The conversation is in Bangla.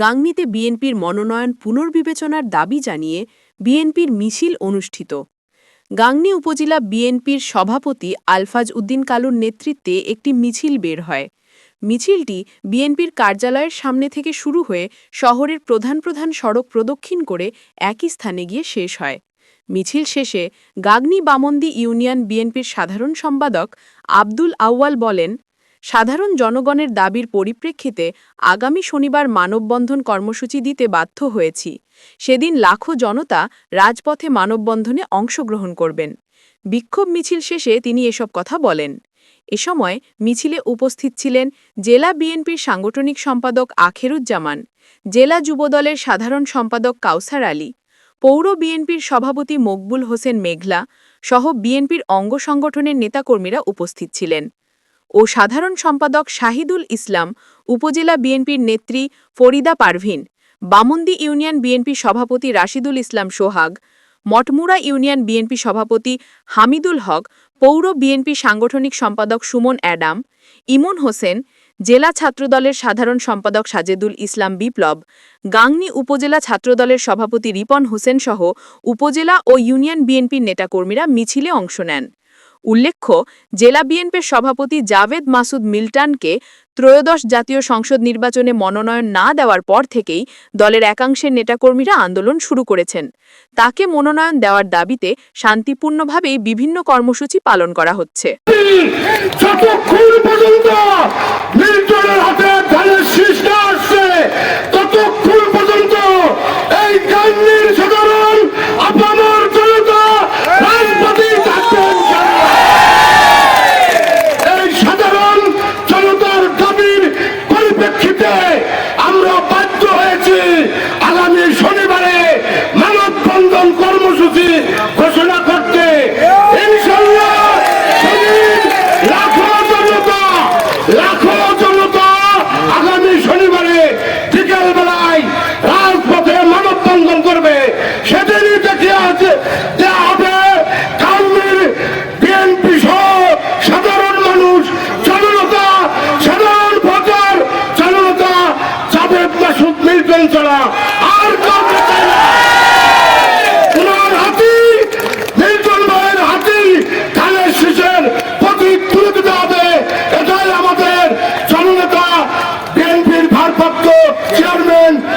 গাংনীতে বিএনপির মনোনয়ন পুনর্বিবেচনার দাবি জানিয়ে বিএনপির মিছিল অনুষ্ঠিত। গাংনী উপজেলা বিএনপির সভাপতি আলফাজ উদ্দিন কালুর নেতৃত্বে একটি মিছিল বের হয়। মিছিলটি বিএনপির কার্যালয়ের সামনে থেকে শুরু হয়ে শহরের প্রধান প্রধান সড়ক প্রদক্ষিণ করে একই স্থানে গিয়ে শেষ হয়। মিছিল শেষে গাগনী বামন্দি ইউনিয়ন বিএনপির সাধারণ সম্পাদক আব্দুল আউয়াল বলেন সাধারণ জনগণের দাবির পরিপ্রেক্ষিতে আগামী শনিবার মানববন্ধন কর্মসূচি দিতে বাধ্য হয়েছি। সেদিন লাখো জনতা রাজপথে মানববন্ধনে অংশগ্রহণ করবেন। বিক্ষোভ মিছিল শেষে তিনি এসব কথা বলেন। এ সময় মিছিলে উপস্থিত ছিলেন জেলা বিএনপির সাংগঠনিক সম্পাদক আখেরুজ্জামান, জেলা যুবদলের সাধারণ সম্পাদক কাউসার আলী, পৌর বিএনপির সভাপতি মকবুল হোসেন মেঘলা সহ বিএনপির অঙ্গ সংগঠনের নেতাকর্মীরা উপস্থিত ছিলেন। ও সাধারণ সম্পাদক শাহিদুল ইসলাম, উপজেলা বিএনপির নেত্রী ফরিদা পারভিন, বামন্দি ইউনিয়ন বিএনপি সভাপতি রাশিদুল ইসলাম সোহাগ মটমুড়া ইউনিয়ন বিএনপি সভাপতি হামিদুল হক, পৌর বিএনপি সাংগঠনিক সম্পাদক সুমন অ্যাডাম, ইমন হোসেন, জেলা ছাত্রদলের সাধারণ সম্পাদক সাজেদুল ইসলাম বিপ্লব, গাংনী উপজেলা ছাত্রদলের সভাপতি রিপন হোসেন সহ উপজেলা ও ইউনিয়ন বিএনপির নেতাকর্মীরা মিছিলে অংশ নেন। উল্লেখ্য, জেলা বিএনপির সভাপতি জাভেদ মাসুদ মিল্টনকে ত্রয়োদশ জাতীয় সংসদ নির্বাচনে মনোনয়ন না দেওয়ার পর থেকেই দলের একাংশের নেতাকর্মীরা আন্দোলন শুরু করেছেন। তাকে মনোনয়ন দেওয়ার দাবিতে শান্তিপূর্ণভাবেই বিভিন্ন কর্মসূচি পালন করা হচ্ছে। ঘোষণা করতে লাখো জনতা লাখো জনতা আগামী শনিবারে বিকেল বেলায় রাজপথে করবে। সেদিনই দেখে আছে সহ সাধারণ মানুষ সাধারণ ছাড়া Amen.